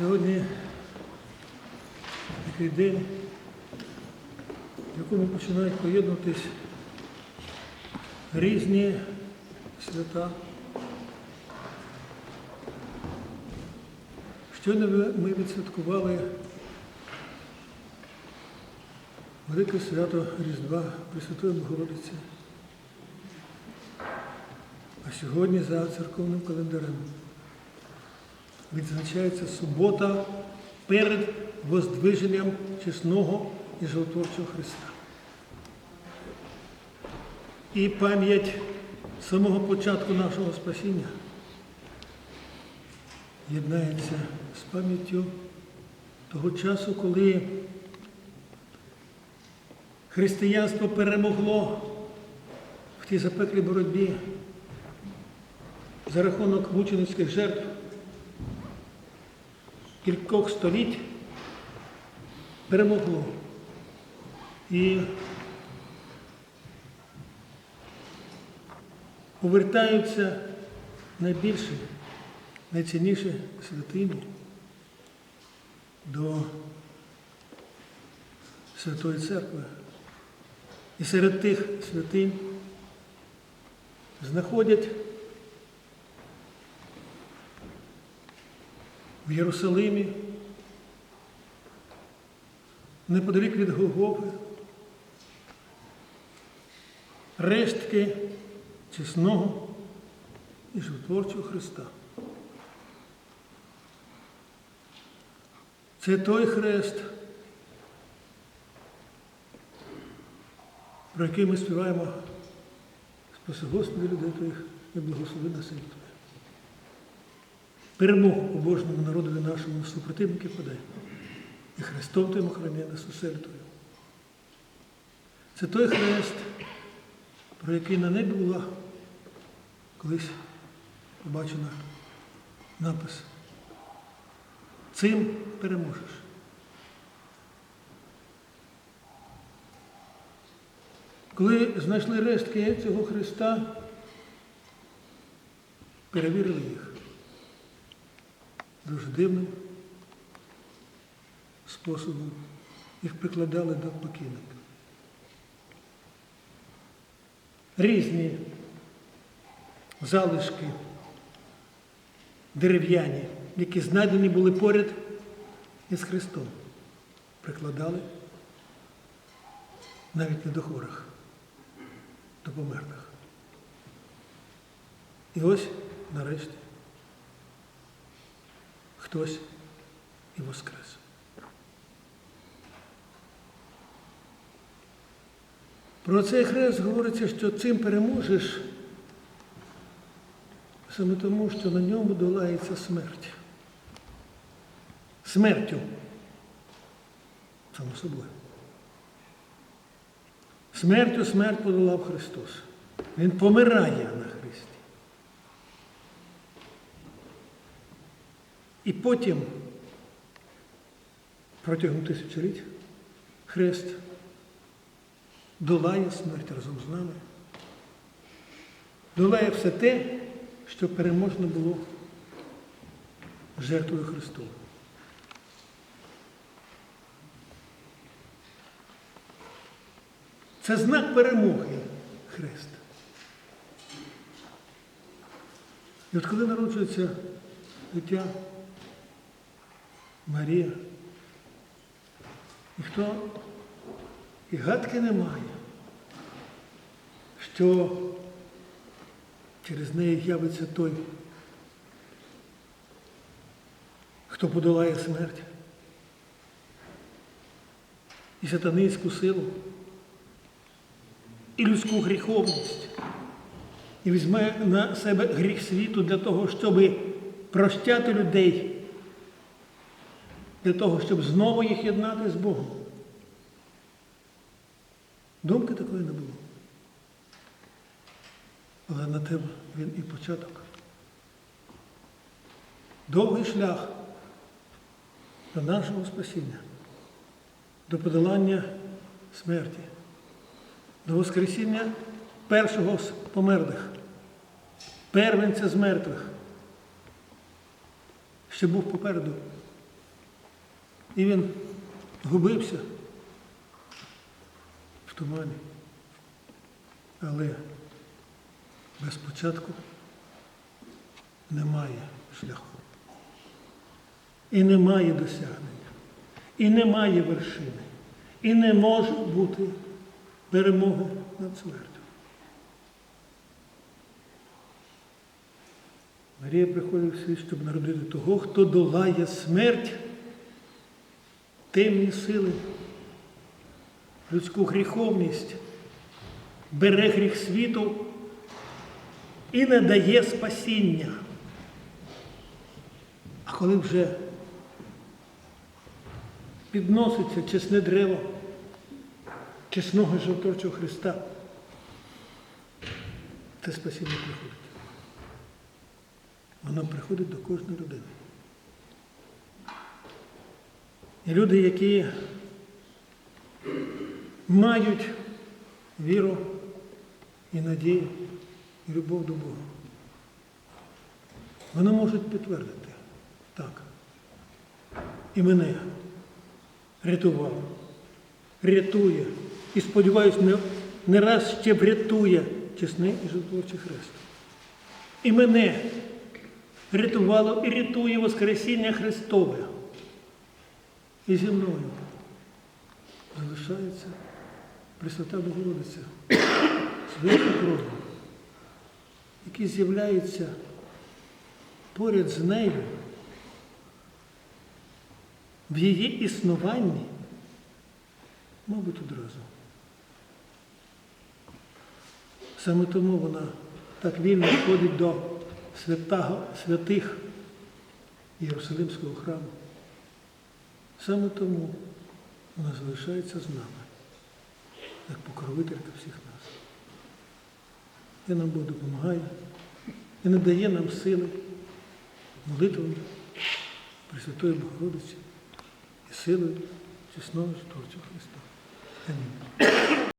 Сьогодні такий день, в якому починають поєднуватись різні свята. Щойно ми відсвяткували велике свято Різдва Пресвятої Богородиці. А сьогодні за церковним календарем відзначається субота перед воздвиженням чесного і животворчого Христа. І пам'ять самого початку нашого спасіння єднається з пам'яттю того часу, коли християнство перемогло в тій запеклій боротьбі за рахунок мученицьких жертв кількох століть перемогло. І повертаються найбільші, найцінніші святині до Святої Церкви. І серед тих святинь знаходять в Єрусалимі, неподалік від Голгофи, рештки чесного і животворчого Христа. Це той хрест, про який ми співаємо Спаси Господи людей Твоїх і благослови на Твоє. Перемогу побожному народові нашому супротивники подай. І Христом охороняй нас усель Це той хрест, про який на небі була колись побачена напис. Цим переможеш. Коли знайшли рештки цього Христа, перевірили їх дуже дивним способом. Їх прикладали до покійника. Різні залишки дерев'яні, які знайдені були поряд із Христом, прикладали навіть не до хворих, до померлих. І ось нарешті хтось і воскрес. Про цей хрест говориться, що цим переможеш саме тому, що на ньому долається смерть. Смертю. Само собою. Смертю смерть подолав Христос. Він помирає на І потім, протягом тисячоліть, Хрест долає смерть разом з нами. Долає все те, що переможно було жертвою Христовою. Це знак перемоги Хрест. І от коли народжується дитя Марія, ніхто і гадки не має, що через неї явиться той, хто подолає смерть і сатанинську силу, і людську гріховність, і візьме на себе гріх світу для того, щоб прощати людей, для того, щоб знову їх єднати з Богом. Думки такої не було. Але на те він і початок. Довгий шлях до нашого спасіння, до подолання смерті, до Воскресіння першого з померлих, первенця з мертвих, що був попереду І він губився в тумані. Але без початку немає шляху. І немає досягнення, і немає вершини, і не може бути перемоги над смертю. Марія приходить в світ, щоб народити того, хто долає смерть, темні сили, людську гріховність, бере гріх світу і не дає спасіння. А коли вже підноситься чесне древо чесного жовторчого Христа, це спасіння приходить. Воно приходить до кожної людини. Люди, які мають віру і надію, і любов до Бога, вони можуть підтвердити так. І мене рятував, рятує. І сподіваюсь, не, не раз ще врятує чесний і жертвовчий хрест. І мене рятувало і рятує Воскресіння Христове. І зі мною залишається Пресвята Богородиця своєю кров'ю, який з'являється поряд з нею в її існуванні, мабуть, одразу. Саме тому вона так вільно входить до святих Єрусалимського храму. Саме тому вона залишається з нами, як покровителька всіх нас. І нам Бог допомагає і надає нам сили молитвами Пресвятої Богородиці і силою чесного Творця Христа. Амінь.